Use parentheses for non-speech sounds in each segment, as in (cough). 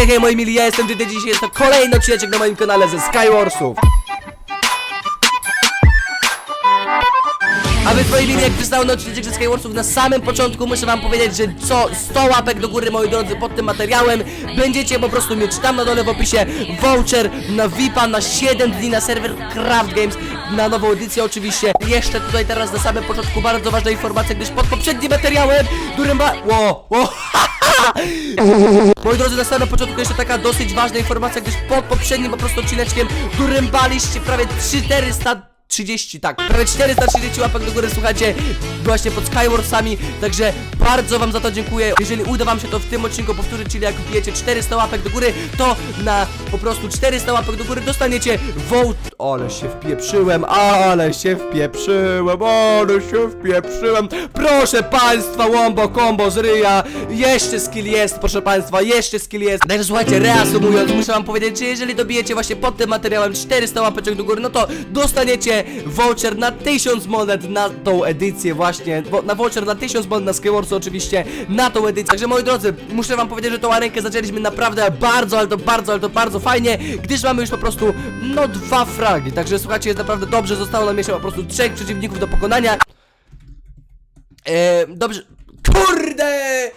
Hej, hej, moi mili, ja jestem Dydy, dzisiaj jest to kolejny odcinek na moim kanale ze Skywarsów. A wy mili, jak przystało na odcinek ze Skywarsów na samym początku muszę wam powiedzieć, że co 100 łapek do góry, moi drodzy, pod tym materiałem będziecie po prostu mieć tam na dole w opisie voucher na VIPa na 7 dni na serwer Craft Games na nową edycję oczywiście. Jeszcze tutaj teraz na samym początku bardzo ważna informacja, gdyż pod poprzednim materiałem, którym ba... Ło, ło, (laughs) (laughs) Moi drodzy, na samym początku jeszcze taka dosyć ważna informacja, gdyż pod poprzednim po prostu odcineczkiem durębaliście prawie 400 30, tak, prawie 430 łapek do góry, słuchajcie, właśnie pod Skywarsami, także bardzo wam za to dziękuję. Jeżeli uda wam się to w tym odcinku powtórzyć, czyli jak wbijecie 400 łapek do góry, to na po prostu 400 łapek do góry dostaniecie vote... Ale się wpieprzyłem, ale się wpieprzyłem, ale się wpieprzyłem. Proszę państwa, łombo, kombo z ryja, jeszcze skill jest, proszę państwa, jeszcze skill jest. Także słuchajcie, reasumując, muszę wam powiedzieć, że jeżeli dobijecie właśnie pod tym materiałem 400 łapeczek do góry, no to dostaniecie voucher na 1000 monet na tą edycję właśnie, wo- na voucher na 1000 monet na Skywarsy oczywiście, na tą edycję. Także moi drodzy, muszę wam powiedzieć, że tą arenkę zaczęliśmy naprawdę bardzo, ale to bardzo, ale to bardzo fajnie, gdyż mamy już po prostu, no dwa fragi. Także słuchajcie, jest naprawdę dobrze, zostało nam jeszcze po prostu trzech przeciwników do pokonania. Eee, dobrze. Kurde!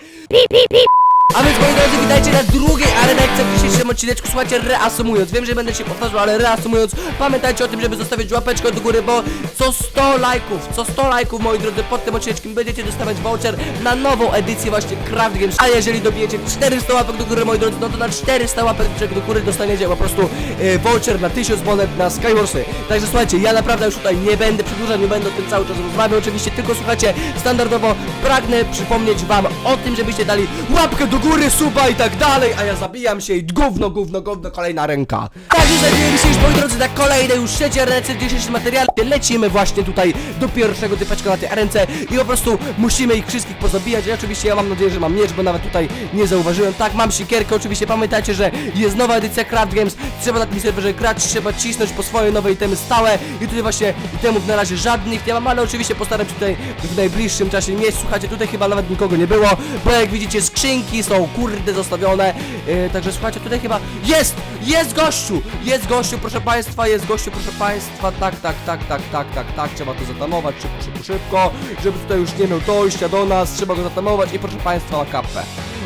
A więc moi drodzy, witajcie na drugiej arenekce w dzisiejszym odcineczku. Słuchajcie, reasumując, wiem, że będę się powtarzał, ale reasumując, pamiętajcie o tym, żeby zostawić łapeczkę do góry, bo co 100 lajków, co 100 lajków, moi drodzy, pod tym odcineczkiem będziecie dostawać voucher na nową edycję właśnie Craft Games. A jeżeli dobijecie 400 łapek do góry, moi drodzy, no to na 400 łapek do góry dostaniecie po prostu e, voucher na 1000 monet na Skywarsy. Także słuchajcie, ja naprawdę już tutaj nie będę przedłużał, nie będę o tym cały czas rozmawiał, oczywiście, tylko słuchajcie, standardowo pragnę przypomnieć wam o tym, żebyście dali łapkę do góry, suba i tak dalej, a ja zabijam się i gówno, gówno, gówno, kolejna ręka. Także znajdujemy się już, moi drodzy, na kolejnej już trzeciej arence w dzisiejszym materiale. Lecimy właśnie tutaj do pierwszego typeczka na tej arence i po prostu musimy ich wszystkich pozabijać. I oczywiście ja mam nadzieję, że mam miecz, bo nawet tutaj nie zauważyłem. Tak, mam sikierkę, oczywiście pamiętajcie, że jest nowa edycja Craft Games, trzeba na tym serwerze grać, trzeba cisnąć po swoje nowe itemy stałe i tutaj właśnie itemów na razie żadnych nie mam, ale oczywiście postaram się tutaj w najbliższym czasie mieć. Słuchajcie, tutaj chyba nawet nikogo nie było, bo jak widzicie skrzynki są kurde zostawione, yy, także słuchajcie, tutaj chyba jest, jest gościu, jest gościu, proszę państwa, jest gościu, proszę państwa, tak, tak, tak, tak, tak, tak, tak, trzeba to zatamować szybko, szybko, szybko, żeby tutaj już nie miał dojścia do nas, trzeba go zatamować i proszę państwa, ma kapę.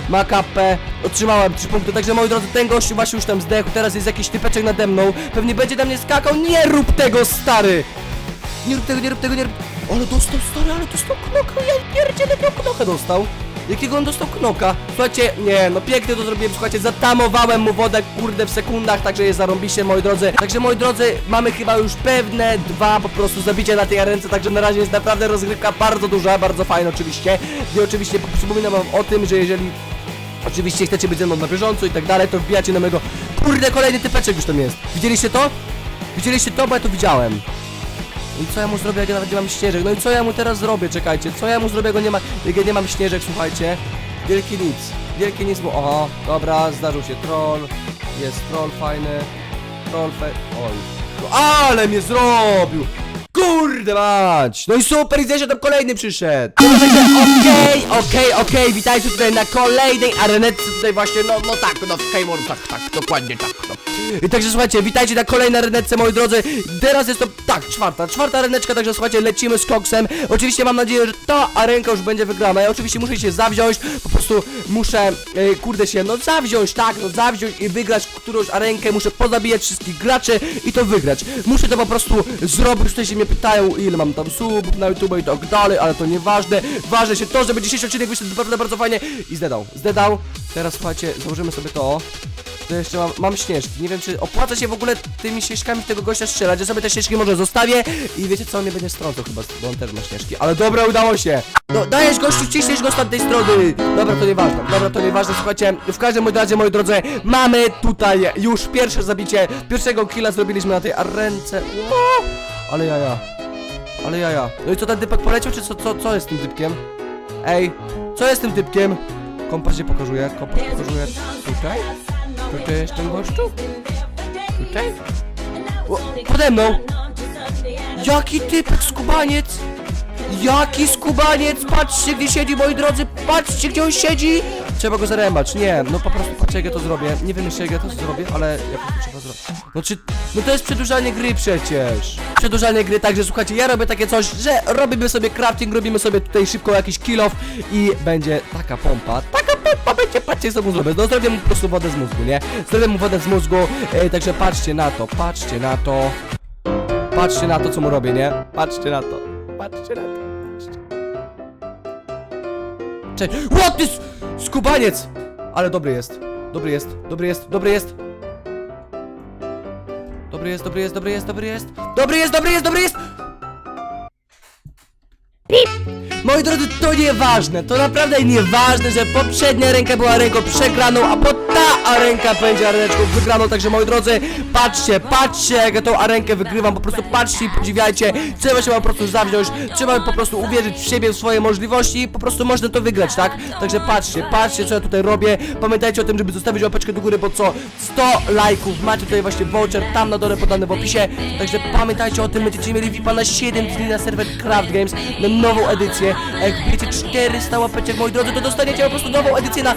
Ma kapę, otrzymałem 3 punkty, także moi drodzy, ten gościu właśnie już tam zdechł, teraz jest jakiś typeczek nade mną, pewnie będzie na mnie skakał, nie rób tego, stary! Nie rób tego, nie rób tego, nie rób... Ale dostał, stary, ale dostał knoka, ja pierdzielę, knoka dostał? Jakiego on dostał knoka? Słuchajcie, nie, no pięknie to zrobiłem, słuchajcie, zatamowałem mu wodę, kurde, w sekundach, także jest zarąbiście, moi drodzy. Także, moi drodzy, mamy chyba już pewne dwa po prostu zabicia na tej arence, także na razie jest naprawdę rozgrywka bardzo duża, bardzo fajna oczywiście. I oczywiście przypominam wam o tym, że jeżeli Oczywiście chcecie być ze mną na bieżąco i tak dalej, to wbijacie na mego... Kurde, kolejny typeczek już tam jest. Widzieliście to? Widzieliście to? Bo ja to widziałem. No I co ja mu zrobię, jak ja nawet nie mam śnieżek? No i co ja mu teraz zrobię? Czekajcie, co ja mu zrobię, jak, nie ma, jak ja nie mam śnieżek, słuchajcie? Wielki nic. Wielki nic, bo... Oho, dobra, zdarzył się troll. Jest troll fajny. Troll fe... Oj. No, ale mnie zrobił! Kurde mać! No i super, widzę, że tam kolejny przyszedł! Okej, okej, okej, witajcie tutaj na kolejnej arenetce tutaj właśnie, no, no tak, no w Skyward, tak, tak, dokładnie tak, no. I także słuchajcie, witajcie na kolejnej arenetce, moi drodzy, teraz jest to, tak, czwarta, czwarta areneczka, także słuchajcie, lecimy z koksem, oczywiście mam nadzieję, że ta arenka już będzie wygrana, ja oczywiście muszę się zawziąć, po prostu muszę, e, kurde się, no zawziąć, tak, no zawziąć i wygrać którąś arenkę, muszę pozabijać wszystkich graczy i to wygrać, muszę to po prostu zrobić, tutaj się mnie pytają, ile mam tam subów na YouTube i tak dalej, ale to nieważne, ważne się to, żeby dzisiejszy odcinek wyszedł naprawdę bardzo fajnie i zdedał, zdedał, teraz słuchajcie, założymy sobie to, to jeszcze mam, mam śnieżki. Nie wiem, czy opłaca się w ogóle tymi śnieżkami tego gościa strzelać. Ja sobie te śnieżki może zostawię i wiecie co, on mnie będzie strącał chyba, bo on też ma śnieżki. Ale dobra, udało się. No, dajesz gościu, ciśniesz go z tamtej strony. Dobra, to nieważne. Dobra, to nieważne. Słuchajcie, w każdym razie, moi drodzy, mamy tutaj już pierwsze zabicie. Pierwszego killa zrobiliśmy na tej arence. Ale jaja. Ale jaja. No i co, ten typek poleciał, czy co, co, co jest tym typkiem? Ej, co jest tym typkiem? Kompas się pokazuje, kompas pokazuje tutaj. Tutaj jest ten gościu? Tutaj? O, pode mną! Jaki typek skubaniec! Jaki skubaniec! Patrzcie gdzie siedzi moi drodzy! Patrzcie gdzie on siedzi! Trzeba go zarębać, nie, no po prostu patrzcie jak ja to zrobię. Nie wiem jeszcze jak ja to zrobię, ale jak to trzeba zrobić. No czy, no to jest przedłużanie gry przecież. Przedłużanie gry, także słuchajcie, ja robię takie coś, że robimy sobie crafting, robimy sobie tutaj szybko jakiś kill off i będzie taka pompa, taka pompa będzie, patrzcie co mu zrobię, no zrobię mu po prostu wodę z mózgu, nie? Zrobię mu wodę z mózgu, e, także patrzcie na to, patrzcie na to. Patrzcie na to, co mu robię, nie? Patrzcie na to. Patrzcie na to. Cześć. What this? Skubaniec! Ale dobry jest. Dobry jest, dobry jest, dobry jest. Dobry jest, dobry jest, dobry jest, dobry jest. Dobry jest, dobry jest, dobry jest! Moi drodzy, to nieważne, to naprawdę nieważne, że poprzednia ręka była ręką przegraną, a po ta arenka będzie areneczką wygraną, także moi drodzy, patrzcie, patrzcie jak ja tą arenkę wygrywam, po prostu patrzcie i podziwiajcie, trzeba się po prostu zawziąć, trzeba po prostu uwierzyć w siebie, w swoje możliwości. I po prostu można to wygrać, tak? Także patrzcie, patrzcie co ja tutaj robię, pamiętajcie o tym, żeby zostawić łapeczkę do góry, bo co? 100 lajków, macie tutaj właśnie voucher, tam na dole podany w opisie, także pamiętajcie o tym, będziecie mieli VIPa na 7 dni na serwer Craft Games, na nową edycję, a jak wiecie 400 łapeczek, moi drodzy, to dostaniecie po prostu nową edycję na...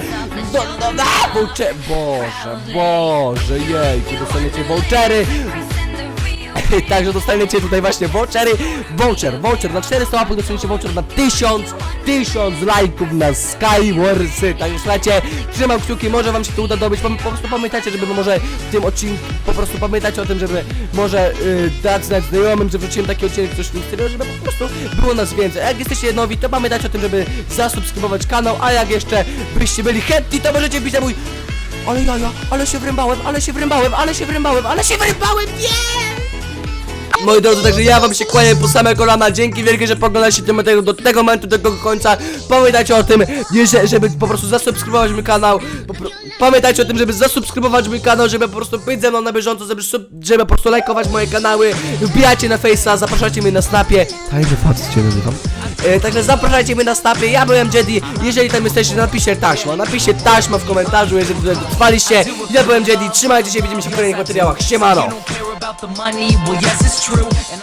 Do, do, na voucher... Boże, Boże, jejku, dostaniecie vouchery, (laughs) Także dostaniecie tutaj właśnie vouchery. Voucher, voucher na 400 łapek dostaniecie voucher na 1000 1000 lajków na Skywarsy. Także słuchajcie, trzymam kciuki, może wam się to uda dobyć. Pam- Po prostu pamiętajcie, żeby może w tym odcinku Po prostu pamiętajcie o tym, żeby może y, dać znać znajomym, że wrzuciłem taki odcinek coś w tym stylu Żeby po prostu było nas więcej. A jak jesteście nowi, to pamiętajcie o tym, żeby zasubskrybować kanał. A jak jeszcze byście byli chętni, to możecie wbić na mój ale jaja, ale się wrębałem, ale się wrębałem, ale się wrębałem, ale się wrębałem, nie! Moi drodzy, także ja wam się kłaniam po same kolana Dzięki wielkie, że poglądaliście do tego, do tego momentu, do tego końca. Pamiętajcie o tym, że, żeby po prostu zasubskrybować mój kanał. Pamiętajcie o tym, żeby zasubskrybować mój kanał Żeby po prostu być ze mną na bieżąco Żeby, sub- żeby po prostu lajkować moje kanały. Wbijajcie na Face'a, zapraszajcie mnie na Snapie. Tajny facet cię nazywam. E, Także zapraszajcie mnie na Snapie, ja byłem Jedi. Jeżeli tam jesteście, napiszcie taśma. Napiszcie taśma w komentarzu, jeżeli tutaj dotrwaliście. Ja byłem Jedi, trzymajcie się, widzimy się w kolejnych materiałach. Siemano true. And